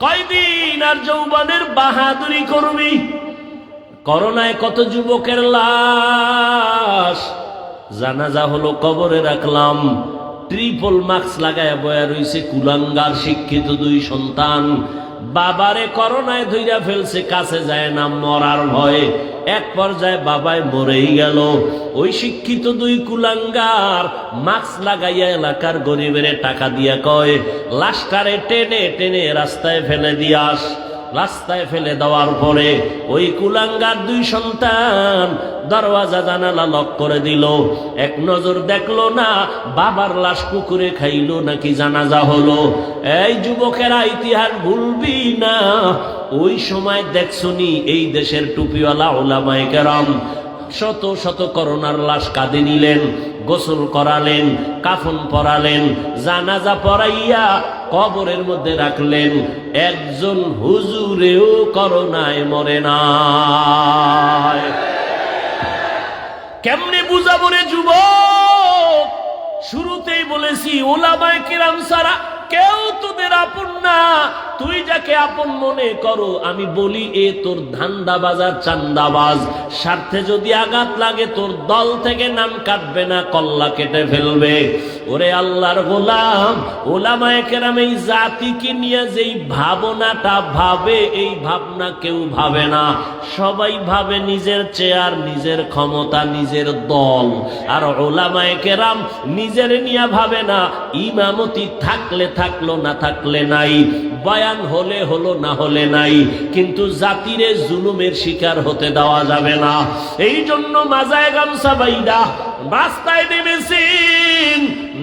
কয়দিন আর যৌবনের বাহাদুরি করবি? করোনায় কত যুবকের লাশ? জানাজা হলো কবরে রাখলাম। ট্রিপল মাস্ক লাগায় বয়া রয়েছে কুলাঙ্গার শিক্ষিত দুই সন্তান। বাবারে করোনায় ধুইরা ফেলছে, কাছে যায় না, মরার ভয়ে। এক পর্যায়ে বাবায় মরেই গেল। ওই শিক্ষিত দুই কুলাঙ্গার মাস্ক লাগাইয়া এলাকার গরিবের টাকা দিয়া কয় লাস্টারে টেনে টেনে রাস্তায় ফেলে দিয়াস রাস্তায় ফেলে দেওয়ার পরে ওই কুলাঙ্গার দুই সন্তান দরওয়াজা জানালা লক করে দিল। এক নজর দেখল না, বাবার লাশ কুকুরে খাইলো নাকি জানাজা হলো। এই যুবকেরা ইতিহাস ভুলবি না। ওই সময় দেখছনি এই দেশের টুপিওয়ালা ওলামায়ে কেরাম শত শত করোনার লাশ কাঁদে নিলেন, গোসল করালেন, কাফন পরালেন, জানাজা পরাইয়া কবরের মধ্যে রাখলেন, একজন হুজুরেও করোনায় মরে না কেমনে বুঝাবো রে যুব শুরুতেই বলেছি, ওলামায় কিরাম সারা কেউ তোদের আপন না। তুই যাকে আপন মনে করো, আমি বলি, এ তোর ধান্দা বাজার চান্দাবাজ। স্বার্থে যদি আঘাত লাগে, তোর দল থেকে নাম কাটবে না, কল্লা কেটে ফেলবে। ওরে আল্লাহর গোলাম, ওলামায় কেরাম, এই জাতিকে নিয়ে যেই ভাবনাটা ভাবে, এই ভাবনা কেউ ভাবে না। সবাই ভাবে নিজের চেয়ার, নিজের ক্ষমতা, নিজের দল। আর ওলামায় কেরাম নিজের নিয়ে ভাবে না, ইমামতি থাকলে থাকল, না থাকলে নাই। বয়ান হলে হলো, না হলে নাই। কিন্তু জাতিরে জুলুমের শিকার হতে দেওয়া যাবে না। এই জন্য মাজায় গামসা বাইদা, রাস্তায় নেমেছেন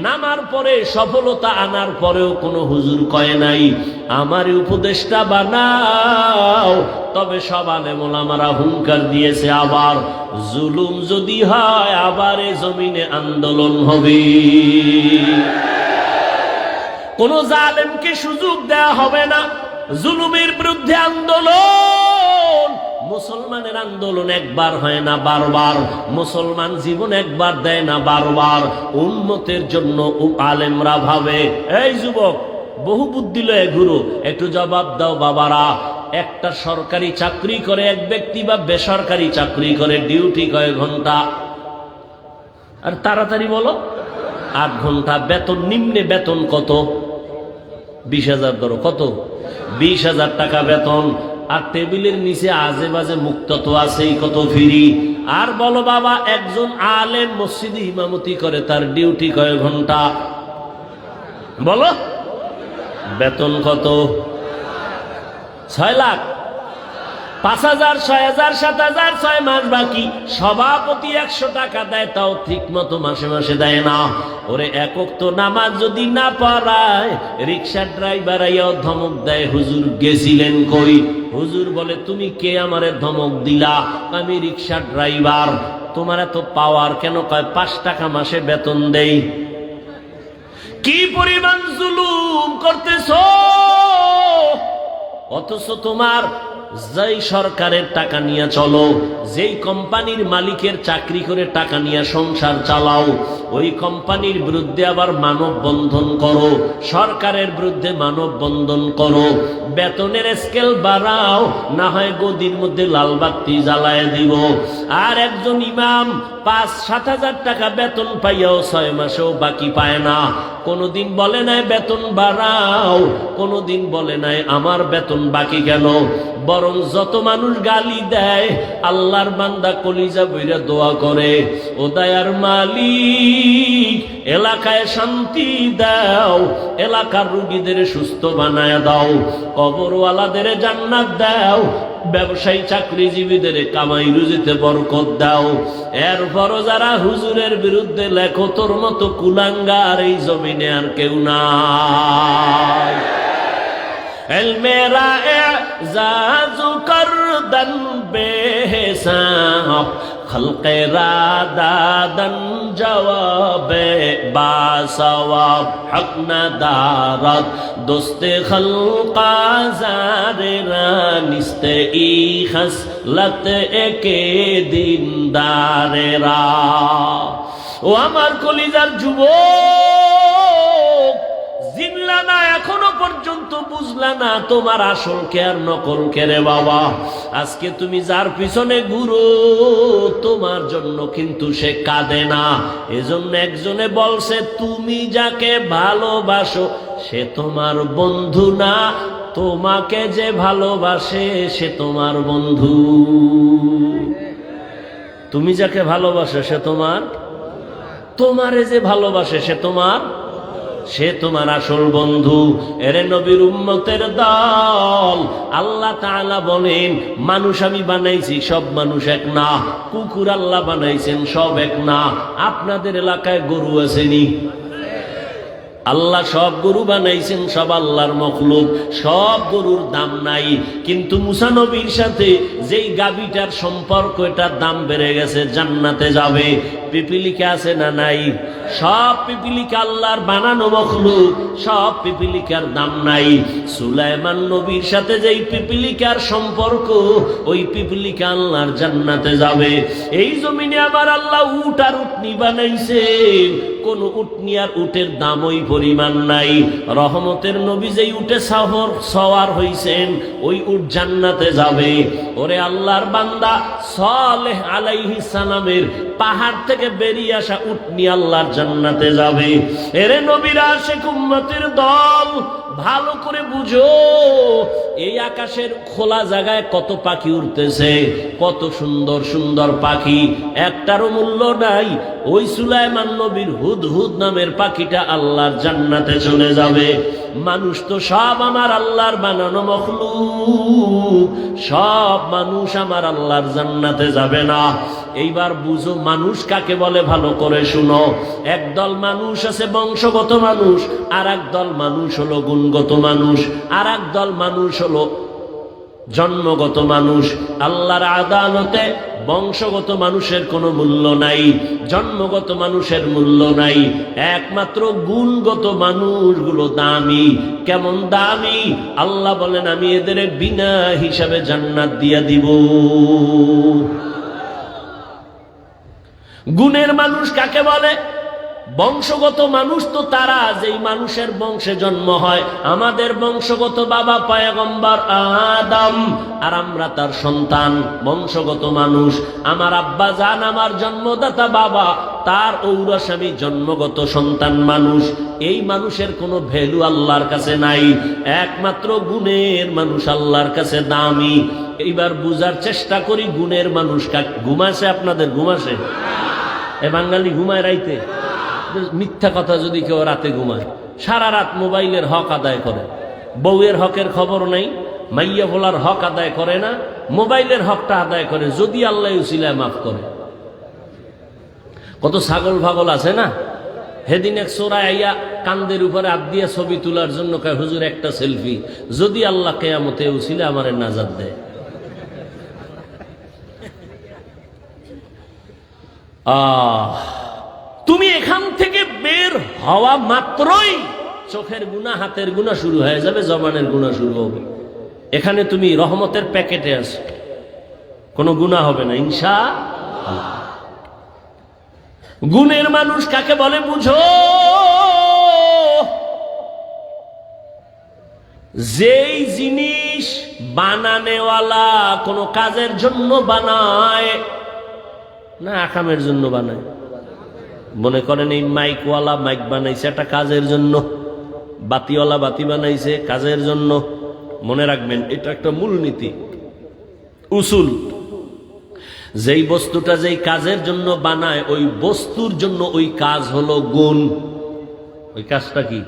নামার পরে সফলতা আনার পরেও কোনো হুজুর কয় নাই, আমার উপদেশটা বানাও। তবে সব আলেমোলামারা হুঙ্কার দিয়েছে আবার, জুলুম যদি হয়, আবার এ জমিনে আন্দোলন হবে। কোন জালেমকে সুযোগ দেয়া হবে না। জুলুমের বিরুদ্ধে আন্দোলন। মুসলমানের আন্দোলন একবার হয় না, বারবার। মুসলমান জীবন একবার দেয় না, বারবার। উন্নতের জন্য আলেমরা ভাবে, এই যুবক বহু বুদ্ধি লয়ে গুরু একটু জবাব দাও বাবারা। একটা সরকারি চাকরি করে এক ব্যক্তি বা বেসরকারি চাকরি করে ডিউটি কয় ঘণ্টা? আর তাড়াতাড়ি বলো, আট ঘণ্টা। বেতন, নিম্নে বেতন কত? বিশ হাজার ধরো, কত? বিশ হাজার টাকা বেতন। আর টেবিলের নিচে আজে বাজে মুক্ত তো আছেই, কত ফিরি? আর বলো বাবা, একজন আলেম মসজিদে ইমামতি করে, তার ডিউটি কয় ঘণ্টা? বলো। বেতন কত? ছয় লাখ। পাঁচ হাজার, ছয় হাজার, সাত হাজার, ছয় মাস বাকি। সভাপতি একশো টাকা দেয়, তাও ঠিক মতো মাসে মাসে দেয় না। ওরে, একক তো নামাজ যদি না পারায় রিক্সার ড্রাইভার আইয়াও ধমক দেয়, হুজুর গেছিলেন কই? হুজুর বলে, তুমি কে আমারে ধমক দিলা? আমি রিক্সার ড্রাইভার। তোমার এত পাওয়ার কেন? কয়, পাঁচ টাকা মাসে বেতন দেই। কি পরিমাণ জুলুম করতেছ? অথচ তোমার যেই সরকারের টাকা নিয়ে চলো, যেই কোম্পানির মালিকের চাকরি করে টাকা নিয়ে সংসার চালাও, ওই কোম্পানির বিরুদ্ধে আবার মানব বন্ধন করো, সরকারের বিরুদ্ধে মানব বন্ধন করো। বেতনের স্কেল বাড়াও, না হয় গদির মধ্যে লাল বাতি জ্বালায় দিব। আর একজন ইমাম পাঁচ, সাত হাজার টাকা বেতন পাইয়াও ছয় মাসেও বাকি পায় না। কোনোদিন বলে নাই বেতন বাড়াও, কোনোদিন বলে নাই আমার বেতন বাকি কেন? বরং যত মানুষ গালি দেয়, আল্লাহর বান্দা কলিজা বইরা দোয়া করে। ও দয়ার মালিক, এলাকায় শান্তি দাও, এলাকার রুগীদের সুস্থ বানায় দাও, কবরওয়ালাদের জান্নাত দাও, ব্যবসায়ী চাকরিজীবীদের কামাই রুজিতে বরকত দাও। এরপরও যারা হুজুরের বিরুদ্ধে লেখতর তোর মতো কুলাঙ্গার এই জমিনে আর কেউ নাই। মেরা জাজু কর দন বেসাব খলকে রাদা দন জবাবে বাসওয়াব হক নাদারত দোস্তে খলকা জারে রানিস্তে ই খসলত একে দিন দারে রা ও আমার কলিজার যুবক! এখনও পর্যন্ত বুঝলা না তোমার আসল কে আর নকল কে রে বাবা। আজকে তুমি যার পিছনে ঘুরো, তোমার জন্য কিন্তু সে কাঁদে না। এজন্য একজনে বলছে, তুমি যাকে ভালোবাসো, সে তোমার বন্ধু না। তোমাকে যে ভালোবাসে, সে তোমার বন্ধু। তুমি যাকে ভালোবাসো, সে তোমার? তোমারে যে ভালোবাসে, সে তোমার? সে তোমার আসল বন্ধু। এরে নবীর উম্মতের দল। আল্লাহ তাআলা বলেন, মানুষ আমি বানাইছি, সব মানুষ এক না। কুকুর আল্লাহ বানাইছেন, সব এক না। আপনাদের এলাকায় গরু আসেনি আল্লাহ সব গরু বানাইছেন, সব আল্লাহর মখলুক। সব গরুর দাম নাই। কিন্তু মুসানবীর সাথে যেই গাবিটার সম্পর্ক এটার দাম বেড়ে গেছে, জান্নাতে যাবে। পিপিলিকা আছে না নাই? সব পিপিলিকা আল্লাহর বানানো মখলুক, সব পিপিলিকার দাম নাই। সুলাইমান নবীর সাথে যেই পিপিলিকার সম্পর্ক, ওই পিপিলিকা আল্লাহর জান্নাতে যাবে। এই জমিনে আবার আল্লাহ উট আর উটনি বানাইছে। কোন উটনি আর উটের দাম ওই পরিমাণ নাই। রহমতের নবী যেই উটে সাহর সওয়ার হইছেন, ওই উট জান্নাতে যাবে। ওরে আল্লাহর বান্দা, সালেহ আলাইহি সালামের পাহাড় থেকে বেরিয়ে আসা উঠনি আল্লাহর জান্নাতে যাবে। এরে নবীরা শেখ উম্মতের দল ভালো করে বুঝো, এই আকাশের খোলা জায়গায় কত পাখি উঠতেছে কত সুন্দর সুন্দর পাখি। একটারও মূল্য নাই, ওই সুলাইমান নবীর হুদ হুদ নামের পাখিটা আল্লাহর জান্নাতে চলে যাবে। মানুষ তো সব আমার আল্লাহর বানানো মখলু সব মানুষ আমার আল্লাহর জান্নাতে যাবে না। এইবার বুঝো মানুষ কাকে বলে ভালো করে শুনো। একদল মানুষ আছে বংশগত মানুষ আর একদল মানুষ হলো গুণগত মানুষ আর দল মানুষ হলো জন্মগত মানুষ আল্লাহর আদালতে বংশগত মানুষের কোনো মূল্য নাই জন্মগত মানুষের মূল্য নাই একমাত্র গুণগত মানুষগুলো দামি কেমন দামি আল্লাহ বলেন আমি এদের বিনা হিসাবে জান্নাত দিয়া দিব গুণের মানুষ কাকে বলে বংশগত মানুষ তো তারা, যেই মানুষের বংশে জন্ম হয়। আমাদের বংশগত বাবা পয়গম্বর আদম, আর আমরা তার সন্তান, বংশগত মানুষ। আমার আব্বা জান আমার জন্মদাতা বাবা, তার ঔরস্বামী জন্মগত সন্তান মানুষ। এই মানুষের কোনো ভ্যালু আল্লাহর কাছে নাই। একমাত্র গুণের মানুষ আল্লাহর কাছে দামি। এইবার বুঝার চেষ্টা করি, গুণের মানুষ ঘুমাসে আপনাদের ঘুমাসে এ বাঙালি ঘুমায় রাইতে? মিথ্যা কথা যদি কেউ রাতে ঘুমায়, সারা রাত মোবাইলের হক আদায় করে। বউয়ের হকের খবর নেই, মাইয়া ভোলার হক আদায় করে না, মোবাইলের হকটা আদায় করে, যদি আল্লাহ উসিলায় মাফ করে। কত ছাগল ফাগল আছে না? হেদিন এক সোরায় আইয়া কান্দের উপরে আপ দিয়ে ছবি তোলার জন্য কয়, হুজুর, একটা সেলফি। যদি আল্লাহ কেয়ামতে উসিলে আমার নাজাদ দেয়। আহ। তুমি এখান থেকে বের হওয়া মাত্রই চোখের গুণা, হাতের গুণা শুরু হয়ে যাবে, জবানের গুণা শুরু হবে। এখানে তুমি রহমতের প্যাকেটে আছো। কোনো গুণা হবে না ইনসা গুণের মানুষ কাকে বলে বুঝো? যেই জিনিস বানানেওয়ালা কোনো কাজের জন্য বানায়, না আকামের জন্য বানায়। মনে করেন এই মাইকওয়ালা মাইক বানাইছে একটা কাজের জন্য, বাতিওয়ালা বাতি বানাইছে কাজের জন্য। মনে রাখবেন, এটা একটা মূলনীতি, উসুল। যেই বস্তুটা যেই কাজের জন্য বানায়, ওই বস্তুর জন্য ওই কাজ হলো গুণ। ওই কাজটা কি?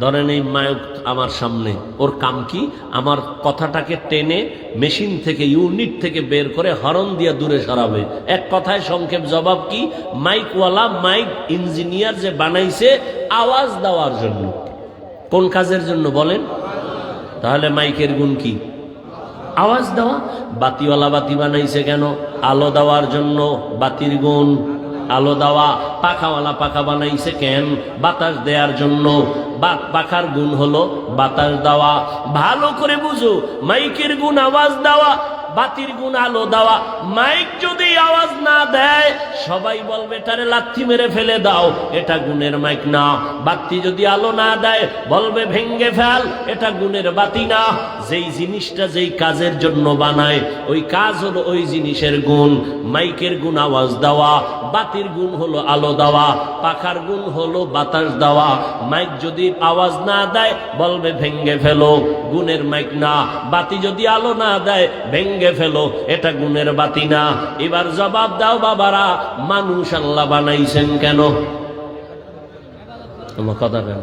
ধরেন এই মায়ক আমার সামনে, ওর কাম কি? আমার কথাটাকে টেনে মেশিন থেকে, ইউনিট থেকে বের করে হরন দিয়া দূরে সরাবে। এক কথায় সংক্ষেপ জবাব কি? মাইকওয়ালা, মাইক ইঞ্জিনিয়ার যে বানাইছে আওয়াজ দেওয়ার জন্য। কোন কাজের জন্য বলেন? তাহলে মাইকের গুণ কি? আওয়াজ দেওয়া। বাতিওয়ালা বাতি বানাইছে কেন? আলো দেওয়ার জন্য বাতির গুণ। আলো দেওয়া, পাখাওয়ালা পাখা বানাইছে কেন? বাতাস দেওয়ার জন্য। বা- পাখার গুণ হলো বাতাস দেওয়া। ভালো করে বুঝো, মাইকের গুণ আওয়াজ দেওয়া, বাতির গুণ আলো দেওয়া। মাইক যদি আওয়াজ না দেয়, সবাই বলবে, এটারে লাথি মেরে ফেলে দাও। এটা গুণের মাইক না। বাতি যদি আলো না দেয়, বলবে, ভেঙ্গে ফেল। এটা গুণের বাতি না। যেই জিনিসটা যেই কাজের জন্য বানায়, ওই কাজ হলো ওই জিনিসের গুণ। মাইকের গুণ আওয়াজ দেওয়া, বাতির গুণ হলো আলো দেওয়া, পাখার গুণ হলো বাতাস দেওয়া। মাইক যদি আওয়াজ না দেয়, বলবে ভেঙ্গে ফেলো। গুণের মাইক না, বাতি যদি আলো না দেয়, ভেঙ্গে ফেলো। এটা গুণের বাতি না। এবার জবাব দাও বাবারা, মানুষ আল্লাহ বানাইছেন কেন? কথা কেন?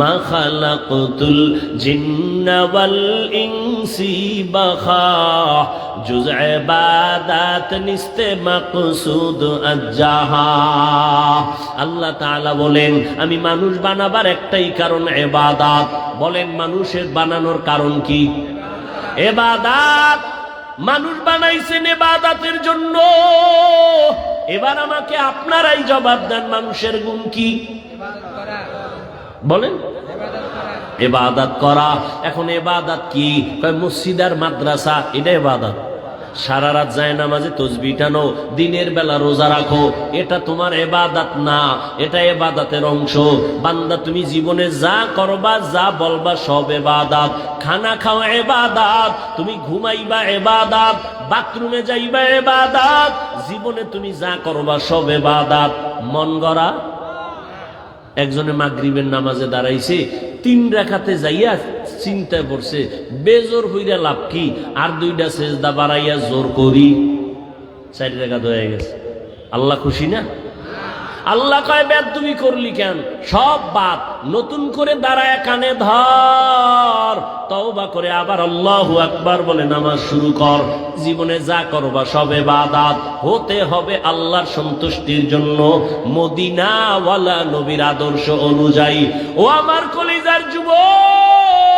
মাখালাকুতুল জিন্না ওয়াল ইনসি বাখা। জুজ বাদাত নিস্তে মাকসুদ আল্লাহ তাআলা বলেন, আমি মানুষ বানাবার একটাই কারণ এবাদাত বলেন, মানুষের বানানোর কারণ কি? এবাদাত মানুষ বানাইছেন এবাদাতের জন্য। এবার আমাকে আপনারাই জবাব দেন, মানুষের গুণ কি? বলেন। এবাদাত করা। এখন এবাদাত কি? মসজিদ আর মাদ্রাসা, এটা এবাদাত সারা রাত যায় নামাজে তসবি টানো, দিনের বেলা রোজা রাখো, এটা তোমার এবাদাত না, এটা এবাদাতের অংশ। বান্দা, তুমি জীবনে যা করবা, যা বলবা, সব এবাদাত খানা খাওয়া এবাদাত তুমি ঘুমাইবা এবাদাত বাথরুমে যাইবা এবাদাত জীবনে তুমি যা করবা, সব এবাদাত মন গড়া। একজনে মাগরিবের নামাজে দাঁড়াইছে, তিন রেখাতে যাইয়া চিন্তায় পড়ছে, বেজোর হইরা লাভ কি? আর দুইটা সেজদা বাড়াইয়া জোর করি। চারি রেখা হয়ে গেছে। আল্লাহ খুশি না? আল্লাহ কয়, বেদ তুমি করলি কেন? সব বাদ। নতুন করে দাঁড়ায় কানে ধর। তওবা করে আবার আল্লাহু আকবার বলে, নামাজ শুরু কর। জীবনে যা করবা সবে বাদাত হতে হবে আল্লাহর সন্তুষ্টির জন্য। মদিনাওয়ালা নবীর আদর্শ অনুযায়ী। ও আমার কলিজার যুবক!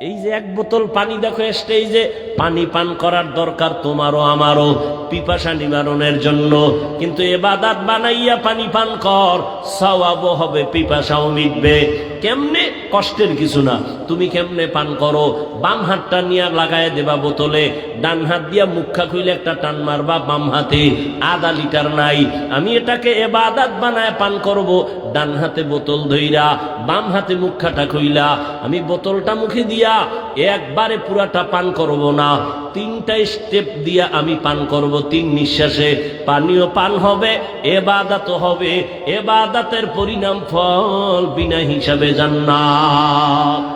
এই যে এক বোতল পানি দেখো স্টেজে পানি পান করার দরকার তোমারও, আমারও, পিপাসা নিবারণের জন্য। কিন্তু এবাদাত বানাইয়া পানি পান কর, সওয়াবও হবে, পিপাসাও মিটবে। কেমনে? কষ্টের কিছু না। তুমি কেমনে পান করো? বাম হাতটা নিয়ে লাগায় দেবা বোতলে। ডান হাত দিয়া মুখা খুইলে একটা টান মারবা বাম হাতে। আধা লিটার নাই। আমি এটাকে এবাদাত বানায় পান করব। ডান হাতে বোতল ধইরা, বাম হাতে মুখাটা খুইলা। আমি বোতলটা মুখে দিয়া একবারে পুরাটা পান করব না। তিনটা স্টেপ দিয়া আমি পান করব তিন নিঃশ্বাসে। পানীয় পান হবে এবাদাত হবে। এবাদাতের পরিণাম ফল বিনা হিসাবে জান্নাত।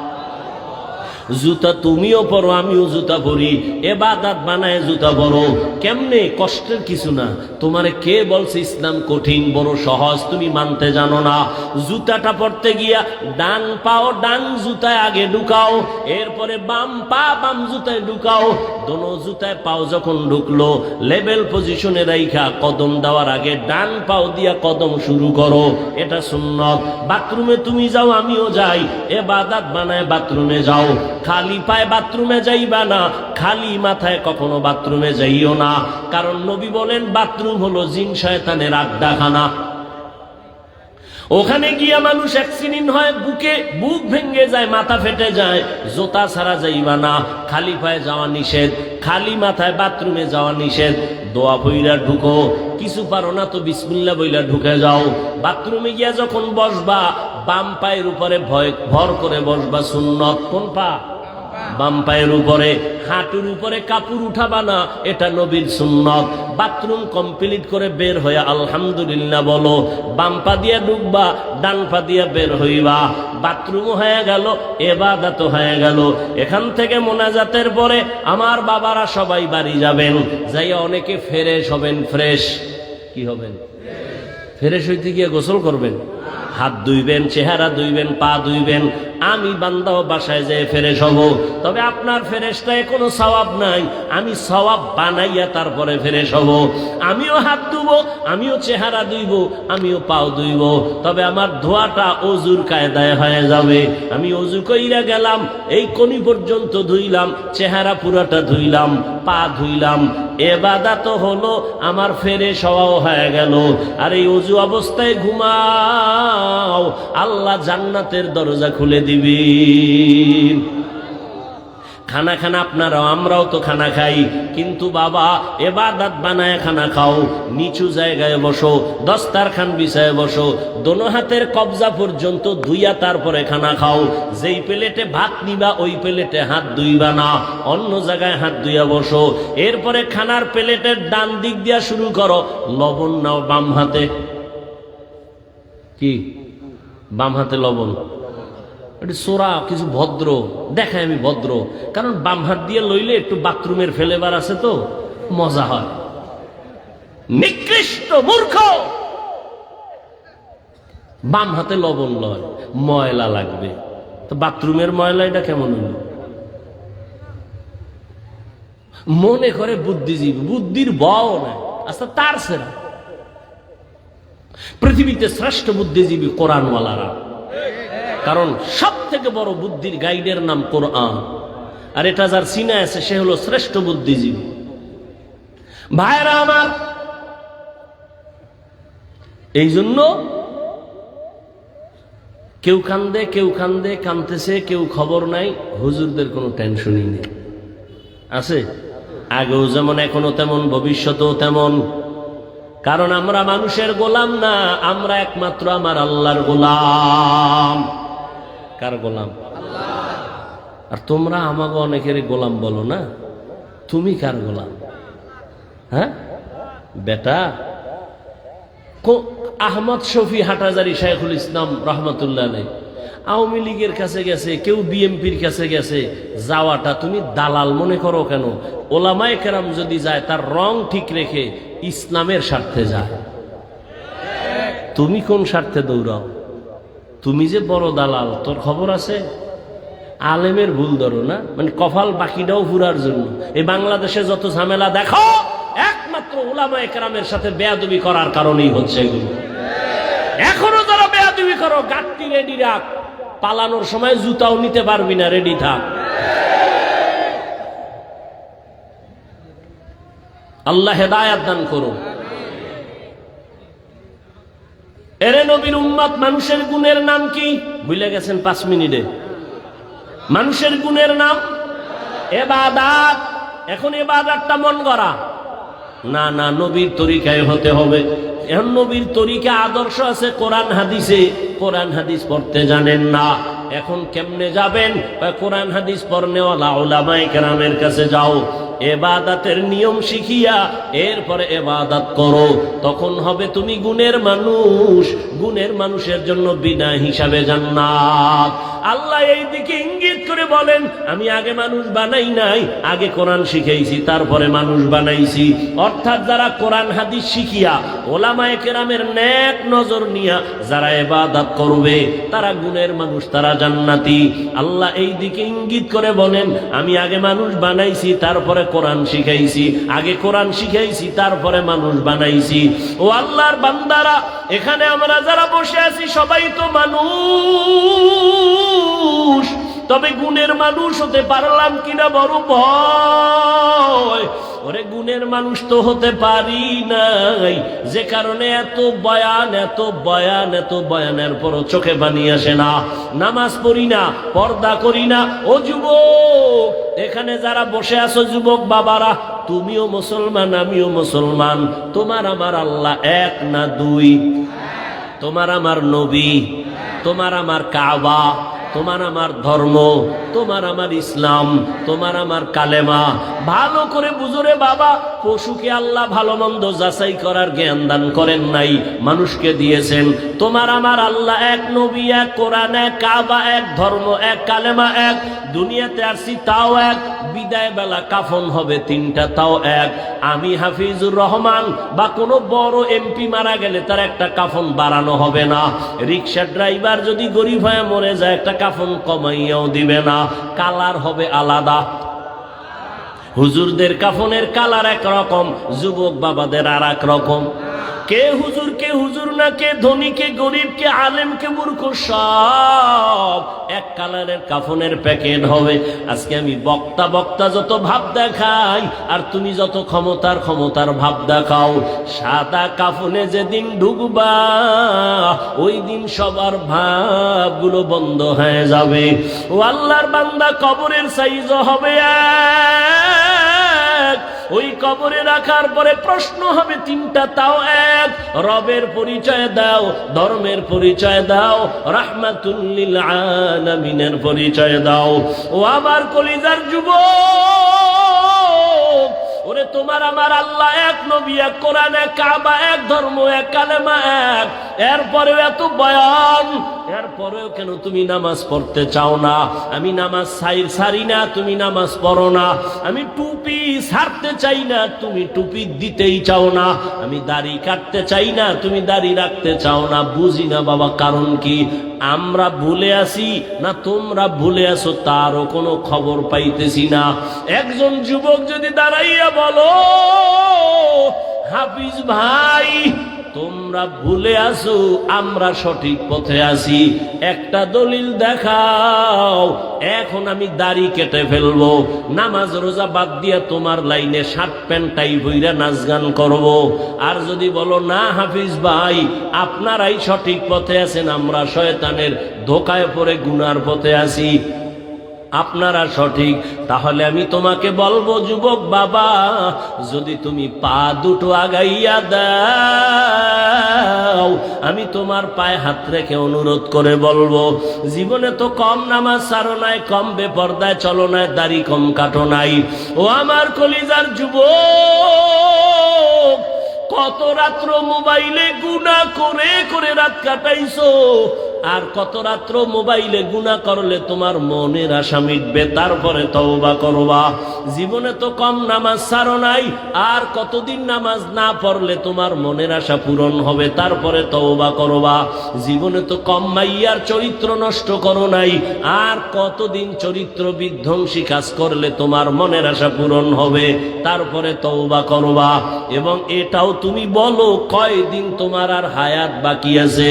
জুতা তুমিও পরো, আমিও জুতা পরি। এবাদাত বানায় জুতা পরো। কেমনে? কষ্টের কিছু না। তোমারে কে বলছে ইসলাম কঠিন, বড় সহজ, তুমি মানতে জানো না। জুতাটা পরতে গিয়া ডান পাও ডান জুতায় আগে ঢুকাও, এরপরে বাম পা বাম জুতায় ঢুকাও। দোনো জুতায় পাও যখন ঢুকলো, লেভেল পজিশনে রাইখা কদম দেওয়ার আগে ডান পাও দিয়া কদম শুরু করো। এটা সুন্নত। বাথরুমে তুমি যাও, আমিও যাই। এ বাদাত বানায় বাথরুমে যাও। খালি পায়ে বাথরুমে যাইবা না, খালি মাথায় কখনো বাথরুমে যাইও না। কারণ নবী বলেন, বাথরুম হলো জিন শয়তানের আড্ডাখানা। ওখানে গিয়া মানুষ অ্যাক্সিডেন্ট হয়, বুকে বুক ভেঙে যায়, মাথা ফেটে যায়, জোতা ছাড়া যাইবা না, খালি পায়ে যাওয়া নিষেধ, খালি মাথায় বাথরুমে যাওয়া নিষেধ। দোয়া বইরা ঢুকো, কিছু পারো না তো বিসমিল্লা বইলা ঢুকে যাও। বাথরুমে গিয়া যখন বসবা বাম পায়ের উপরে ভয়, ভর করে বসবা সুন্নত। কোন পা? বাম পায়ের উপরে। হাঁটুর উপরে কাপড় উঠাবা না, এটা নবীর সুন্নত। বাথরুম কমপ্লিট করে বের হয়ে আলহামদুলিল্লাহ বলো, বাম পা দিয়া ডুববা, ডান পা দিয়া বের হইবা। বাথরুম হয়ে গেল এবাদাত হয়ে গেল। এখান থেকে মোনাজাতের পরে আমার বাবারা সবাই বাড়ি যাবেন। যাইয়া অনেকে ফ্রেশ হবেন, ফ্রেশ। কি হবেন? ফ্রেশ হইতে গিয়ে গোসল করবেন? হাত ধুইবেন চেহারা ধুইবেন পা ধুইবেন আমি বান্দাও বাসায় যেয়ে ফেরেশ হব। তবে আপনার ফেরেশটায় কোনো সওয়াব নাই। আমি সওয়াব বানাইয়া তারপরে ফেরেশ হব। আমিও হাত ধুবো, আমিও চেহারা ধুইব, আমিও পাও ধুইব। তবে আমার ধোয়াটা অজুর কায়দায় হয়ে যাবে। আমি অজু কইরা গেলাম, এই কনি পর্যন্ত ধুইলাম, চেহারা পুরাটা ধুইলাম, পা ধুইলাম। এবাদা তো হলো, আমার ফেরে সওয়াও হয়ে গেল। আর এই অজু অবস্থায় ঘুমাও। আল্লাহ জান্নাতের দরজা খুলে দিবি খানা খানা আপনারাও, আমরাও তো খানা খাই। কিন্তু বাবা, এবাদাত বানায় খানা খাও, নিচু জায়গায় বসো দস্তার খান বিছায় বসো, দোনো হাতের কবজা পর্যন্ত ধুইয়া তারপরে খানা খাও। যেই প্লেটে ভাত নিবা, ওই প্লেটে হাত ধুইবা না, অন্য জায়গায় হাত ধুইয়া বসো। এরপরে খানার প্লেটের ডান দিক দিয়া শুরু করো, লবণ নাও বাম হাতে। কি? বাম হাতে লবণ। সোরা, কিছু ভদ্র। দেখায় আমি ভদ্র। কারণ বাম হাত দিয়ে লইলে একটু বাথরুমের ফেলেবার আছে তো, মজা হয়। নিকৃষ্ট মূর্খ! বাম হাতে লবণ লয়, ময়লা লাগবে। তো বাথরুমের ময়লা এটা কেমন হইল? মনে করে বুদ্ধিজীবী, বুদ্ধির বও নাই। আচ্ছা তার সেরা। পৃথিবীতে শ্রেষ্ঠ বুদ্ধিজীবী কোরআনওয়ালারা। কারণ সব থেকে বড় বুদ্ধির গাইডের নাম কোরআন। আর এটা যার সিনে আছে, সে হলো শ্রেষ্ঠ বুদ্ধিজীবী। ভাইরা আমার এই জন্য কেউ কান্দে কেউ কান্দে, কানতেছে, কেউ খবর নাই, হুজুরদের কোনো টেনশনই নেই। আছে? আগেও যেমন এখনও তেমন, ভবিষ্যতেও তেমন। কারণ আমরা মানুষের গোলাম না, আমরা একমাত্র আমার আল্লাহর গোলাম। কার গোলাম? আর তোমরা আমাকে অনেকের গোলাম বলো না? তুমি কার গোলাম? হ্যাঁ? বেটা আহমদ শফি হাটাজারি শাইখুল ইসলাম রহমতুল্লাহ আলাই আওয়ামী লীগের কাছে গেছে, কেউ বিএমপির কাছে গেছে, যাওয়াটা তুমি দালাল মনে করো কেন? ওলামায় কেরাম যদি যায়, তার রং ঠিক রেখে ইসলামের স্বার্থে যায়। তুমি কোন স্বার্থে দৌড়াও? তুমি যে বড় দালাল, তোর খবর আছে? আলেমের ভুল ধরো না। মানে কপাল বাকিটাও ফুরার জন্য। এই বাংলাদেশে যত ঝামেলা, দেখো, একমাত্র ওলামা একরামের সাথে বেয়াদবি করার কারণেই হচ্ছে এগুলো। এখনও যারা বেয়াদবি করো, গাটটি রেডি রাখ। পালানোর সময় জুতাও নিতে পারবি না রেডি থাক। আল্লাহ হেদায়াত দান করুন এরে নবীর উম্মত, মানুষের গুণের নাম কি? ভুলে গেছেন পাঁচ মিনিটে। মানুষের গুণের নাম? এবাদাত। এখন এবাদাতটা মন গড়া। না না, নবীর তরিকায় হতে হবে। এখন নবীর তরিকা আদর্শ আছে, কোরআন হাদিসে। কোরআন হাদিস পড়তে জানেন না। এখন কেমনে যাবেন? কোরআন, হাদিস পর্নেওয়ালা ওলামাই কেরামের কাছে যাও। এবাদাতের নিয়ম শিখিয়া এরপরে এবাদাত করো। তখন হবে তুমি গুণের মানুষ। গুণের মানুষের জন্য বিনা হিসাবে জান্নাত। আল্লাহ এই দিকে ইঙ্গিত করে বলেন, আমি আগে মানুষ বানাই নাই, আগে কোরআন শিখাইছি, তারপরে মানুষ বানাইছি। অর্থাৎ যারা কোরআন হাদিস শিখিয়া, ওলামায়ে কেরামের ন্যাক নজর নিয়া যারা এবাদাত করবে, তারা গুণের মানুষ, তারা জান্নাতি। আল্লাহ এই দিকে ইঙ্গিত করে বলেন, আমি আগে মানুষ বানাইছি, তারপরে কোরআন শিখাইছি। আগে কোরআন শিখাইছি, তারপরে মানুষ বানাইছি। ও আল্লাহর বান্দারা, এখানে আমরা যারা বসে আছি, সবাই তো মানুষ। তবে গুণের মানুষ হতে পারলাম কিনা বড় ভয়। ওরে গুণের মানুষ তো হতে পারি নাই, যে কারণে এত বয়ান এত বয়ান, এত বয়ানের পর চোখে পানি আসে না। নামাজ পড়ি না, পর্দা করি না। ও যুবক, এখানে যারা বসে আছো যুবক বাবারা, তুমিও মুসলমান, আমিও মুসলমান। তোমার আমার আল্লাহ এক না দুই? তোমার আমার নবী? তোমার আমার কাবা? তোমার আমার ধর্ম, তোমার আমার ইসলাম, তোমার আমার কালেমা। ভালো করে বুঝরে বাবা, পশুকে আল্লাহ ভালো মন্দ যাচাই করার জ্ঞান দান করেন নাই, মানুষকে দিয়েছেন। তোমার আমার আল্লাহ এক নবী, এক কোরআন, এক কাবা, এক ধর্ম, এক কালেমা, এক। দুনিয়াতে আসছি তাও এক, বিদায় বেলা কাফন হবে তিনটা তাও এক। আমি হাফিজুর রহমান বা কোনো বড় এমপি মারা গেলে তার একটা কাফন বাড়ানো হবে না। রিক্সা ড্রাইভার যদি গরিব হয়ে মরে যায়, একটা কাফন কমাইয়াও দিবে না, কালার হবে আলাদা। হুজুরদের কাফনের কালার এক রকম যুবক বাবাদের আর এক রকম। কে হুজুর কে হুজুর না, কে ধনী, কে গরিব, কে আলেম, কে মূর্খ, সব এক কালারের কাফনের প্যাকেট হবে। আজকে আমি বক্তা বক্তা যত ভাব দেখাই, আর তুমি যত ক্ষমতার ক্ষমতার ভাব দেখাও। সাদা কাফনে যেদিন ঢুকবা, ওই দিন সবার ভাবগুলো বন্ধ হয়ে যাবে। ও আল্লাহর বান্দা কবরের সাইজ হবে এক। ওই কবরে রাখার পরে প্রশ্ন হবে তিনটা, তাও এক। রবের পরিচয় দাও, ধর্মের পরিচয় দাও রাহমাতুল্লিল আলামিনের পরিচয় দাও। ও আমার কলিজার যুবক, ওরে তোমার আমার আল্লাহ এক, নবী এক, কোরআন এক, কাবা এক, ধর্ম এক, কালেমা এক। এরপরেও এত বয়ান, এরপরেও কেন তুমি নামাজ পড়তে চাও না? আমি নামাজ সাইর সারি না, তুমি নামাজ পড়ো না। আমি টুপি সারতে চাই না, তুমি টুপি দিতেই চাও না। আমি দাড়ি কাটতে চাই না, তুমি দাড়ি রাখতে চাও না। বুঝি না বাবা, কারণ কি? আমরা ভুলে আসি না তোমরা ভুলে আসো, তারও কোনো খবর পাইতেছি না। একজন যুবক যদি দাঁড়াইয়া বলো, হাফিজ ভাই তোমরা ভুলে আসো, আমরা সঠিক পথে আছি। একটা দলিল দেখাও, এখন আমি দাড়ি কেটে ফেলব। নামাজ রোজা বাদ দিয়া তোমার লাইনে শার্ট প্যান্ট টাই বইরা নাচ গান করব। আর যদি বলো, না হাফিজ ভাই, আপনারাই সঠিক পথে আছেন, আমরা শয়তানের ধোকায় পড়ে গুনার পথে আছি। আপনারা সঠিক, তাহলে আমি তোমাকে বলব, যুবক বাবা, যদি তুমি পা দুটো আগাইয়া দাও, আমি তোমার পায়ে হাত রেখে অনুরোধ করে বলব, জীবনে তো কম নামাজ সারো নাই, কম বেপর্দায় চলো নাই, দাড়ি কম কাটো নাই। ও আমার কলিজার যুবক, কত রাত্র মোবাইলে গুণা করে করে রাত কাটাইছো আর কত রাত্র মোবাইলে গুণা করলে তোমার মনের আশা মিটবে, তারপরে তওবা করবা। জীবনে তো কম নামাজ সারো নাই, আর কতদিন নামাজ না পড়লে তোমার মনের আশা পূরণ হবে, তারপরে তওবা করবা। জীবনে তো কম মাইয়ার চরিত্র নষ্ট করো নাই, আর কতদিন চরিত্র বিধ্বংসী কাজ করলে তোমার মনের আশা পূরণ হবে, তারপরে তওবা করবা। এবং এটাও তুমি বলো, কয়দিন তোমার আর হায়াত বাকি আছে?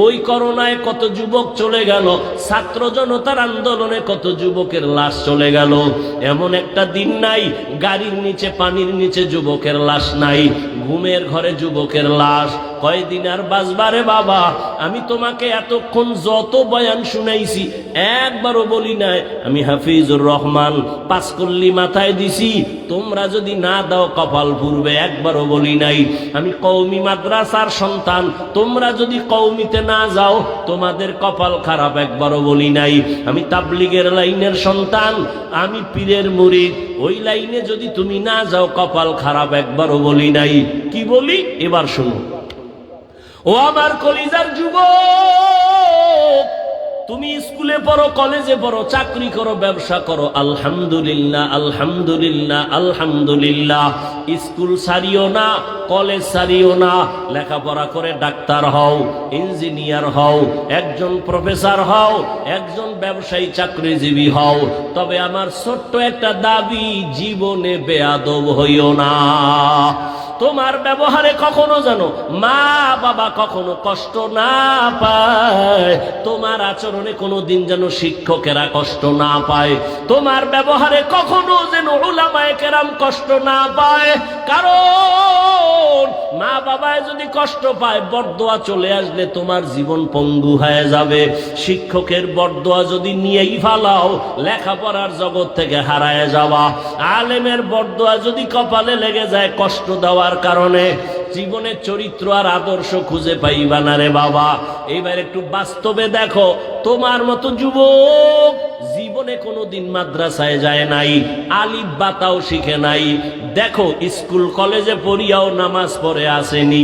ওই করোনায় কত যুবক চলে গেল, ছাত্র জনতার আন্দোলনে কত যুবকের লাশ চলে গেল। এমন একটা দিন নাই, গাড়ির নিচে, পানির নিচে যুবকের লাশ নাই, ঘুমের ঘরে যুবকের লাশ। কয়দিন আর বাজবারে বাবা? আমি তোমাকে এতক্ষণ যত বয়ান শুনাইছি, একবারও বলি নাই, আমি হাফিজুর রহমান পাঁচকল্লি মাথায় দিছি, তোমরা যদি না দাও কপাল পূর্বে একবারও বলি নাই। আমি কৌমি মাদ্রাসার সন্তান, তোমরা যদি কৌমিতে না যাও, তোমাদের কপাল খারাপ, একবারও বলি নাই। আমি তাবলিগের লাইনের সন্তান, আমি পীরের মুরিদ, ওই লাইনে যদি তুমি না যাও, কপাল খারাপ, একবারও বলি নাই। কি বলি? এবার শুনো। ও আমার কলিজার যুবক, তুমি স্কুলে পড়ো, কলেজে পড়ো, চাকরি করো, ব্যবসা করো, আলহামদুলিল্লাহ আলহামদুলিল্লাহ আলহামদুলিল্লাহ। স্কুল সারিও না, কলেজ সারিও না, লেখাপড়া করে ডাক্তার হও, ইঞ্জিনিয়ার হও, একজন প্রফেসর হও, একজন ব্যবসায়ী চাকরিজীবী হও। তবে আমার ছোট্ট একটা দাবি, জীবনে বেয়াদব হইও না। তোমার ব্যবহারে কখনো যেন মা বাবা কখনো কষ্ট না পায়। তোমার আচরণে কোনো দিন যেন শিক্ষকেরা কষ্ট না পায়। তোমার ব্যবহারে কখনো যেন ওলামায় কেরাম কষ্ট না পায়। কারণ মা বাবায় যদি কষ্ট পায়, বরদোয়া চলে আসলে তোমার জীবন পঙ্গু হয়ে যাবে। শিক্ষকের বরদোয়া যদি নিয়েই ফালাও, লেখাপড়ার জগৎ থেকে হারায় যাওয়া। আলেমের বরদোয়া যদি কপালে লেগে যায়, কষ্ট দেওয়ার কারণে জীবনের চরিত্র আর আদর্শ খুঁজে পাইবা না রে বাবা। এইবার একটু বাস্তবে দেখো, তোমার মতো যুবক জীবনে কোনোদিন মাদ্রাসায় যায় নাই, আলিফ বাতাও শিখে নাই। দেখো, স্কুল, কলেজে পড়িয়াও নামাজ পড়ে আসেনি।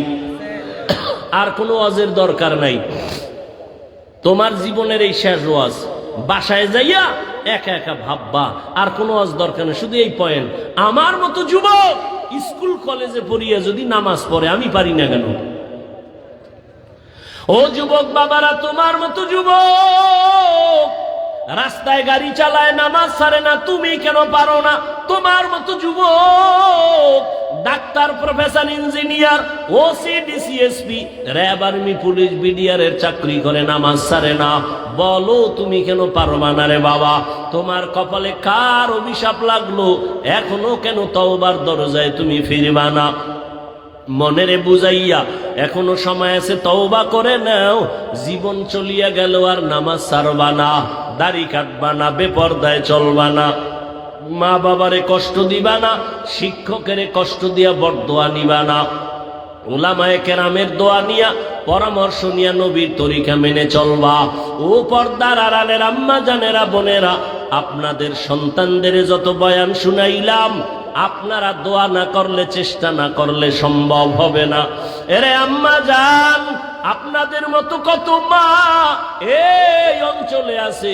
আর কোনো অজের দরকার নাই। তোমার জীবনের এই শেষ ওয়াজ, বাসায় যাইয়া একা একা ভাববা, আর কোনো ওয়াজ দরকার নেই, শুধু এই পয়েন্ট আমার মতো যুবক স্কুল কলেজে পড়িয়া যদি নামাজ পড়ে, আমি পারি না কেন? ও যুবক বাবারা, তোমার মতো যুবক রাস্তায় গাড়ি চালায়, নামাজ সারে না, তুমি কেন পারো না? তোমার মতো যুবক, ডাক্তার প্রফেসর ইঞ্জিনিয়ার ও OC DCSP RAB army, police BDR এর চাকরি করে, নামাজ সারে না। বলো, তুমি কেন পারবা না? রে বাবা, তোমার কপালে কার অভিশাপ লাগল? এখনও কেন তওবার দরজায় তুমি ফিরবা না? মনেরে বুঝাইয়া, এখনও সময় আছে, তওবা করে নাও। জীবন চলিয়া গেল আর নামাজ সারবা না। দাড়ি কাটবা না, বেপর্দায় চলবা না। মা বাবারে কষ্ট দিবা না, শিক্ষকের কষ্ট দিয়া বরদোয়া নিবা না। ওলামায়ে কেরামের দোয়া নিয়া, পরামর্শ নিয়া নবীর তরিকা মেনে চলবা। ও পর্দার আড়ালের আম্মা জানেরা বোনেরা, আপনাদের সন্তানদের যত বয়ান শুনাইলাম, আপনারা দোয়া না করলে, চেষ্টা না করলে সম্ভব হবে না। এরে আম্মা যান আপনাদের মতো কত মা এই অঞ্চলে আছে,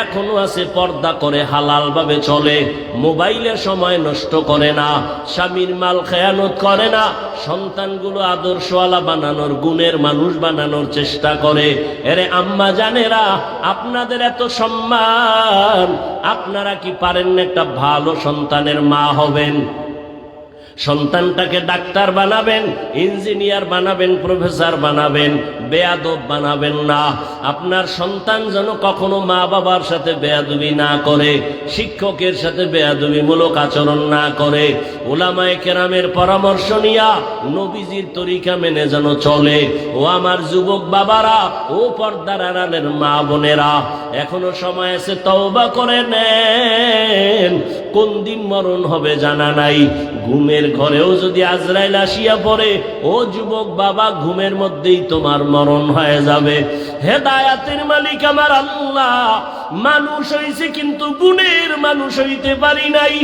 এখনও আছে, পর্দা করে হালাল ভাবে চলে, মোবাইলের সময় নষ্ট করে না, স্বামীর মাল খেয়ানত করে না, সন্তানগুলো আদর্শওয়ালা বানানোর, গুণের মানুষ বানানোর চেষ্টা করে। এরে আম্মা জানেরা, আপনাদের এত সম্মান, আপনারা কি পারেন একটা ভালো সন্তানের মা হবেন? সন্তানটাকে ডাক্তার বানাবেন ইঞ্জিনিয়ার বানাবেন প্রফেসর বানাবেন বেয়াদব বানাবেন না। আপনার সন্তান যেন কখনো মা বাবার সাথে বেয়াদবি না করে, শিক্ষকের সাথে বেয়াদবিমূলক আচরণ না করে। ওলামায় কেরামের পরামর্শ নিয়া নবীজির তরিকা মেনে যেন চলে। ও আমার যুবক বাবারা, ও পর্দার আড়ালের মা বোনেরা, এখনও সময় আছে তওবা করে নেন। কোন দিন মরণ হবে জানা নাই। ঘুমের ঘরেও যদি আজরাইল আসিয়া পড়ে, ও যুবক বাবা, ঘুমের মধ্যেই তোমার মরণ হয়ে যাবে। হেদায়াতের মালিক আমার আল্লাহ। মানুষ হইছে কিন্তু গুণের মানুষ হইতে পারি নাই।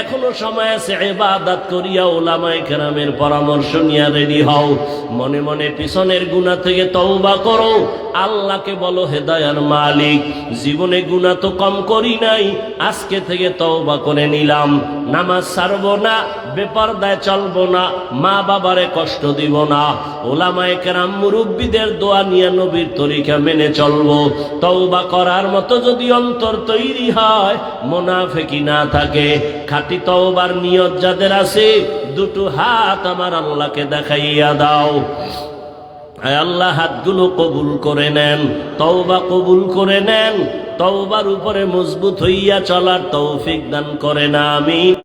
এখনও সময় আছে এবাদাত করিয়া ওলামায়ে কেরামের পরামর্শ নিয়ে রেডি হও। মনে মনে পিছনের গুণা থেকে তওবা করো। আল্লাহকে বলো, হেদায়ার মালিক, জীবনে গুণা তো কম করি নাই, আজকে থেকে তওবা করে নিলাম। নামাজ ছাড়বো না, বেপরদায় চলবো না মা বাবারে কষ্ট দিব না। ওলামায়ে কেরাম মুরব্বীদের দোয়া নিয়ে নবীর তরিকা মেনে চলবো। তওবা করার মতো যদি অন্তর তৈরি হয় মোনাফেকি না থাকে। খাঁটি তওবার নিয়ত যাদের আছে, দুটো হাত আমার আল্লাহকে দেখাইয়া দাও। আল্লাহ, হাতগুলো কবুল করে নেন, তওবা কবুল করে নেন, তওবার উপরে মজবুত হইয়া চলার তৌফিক দান করে না আমি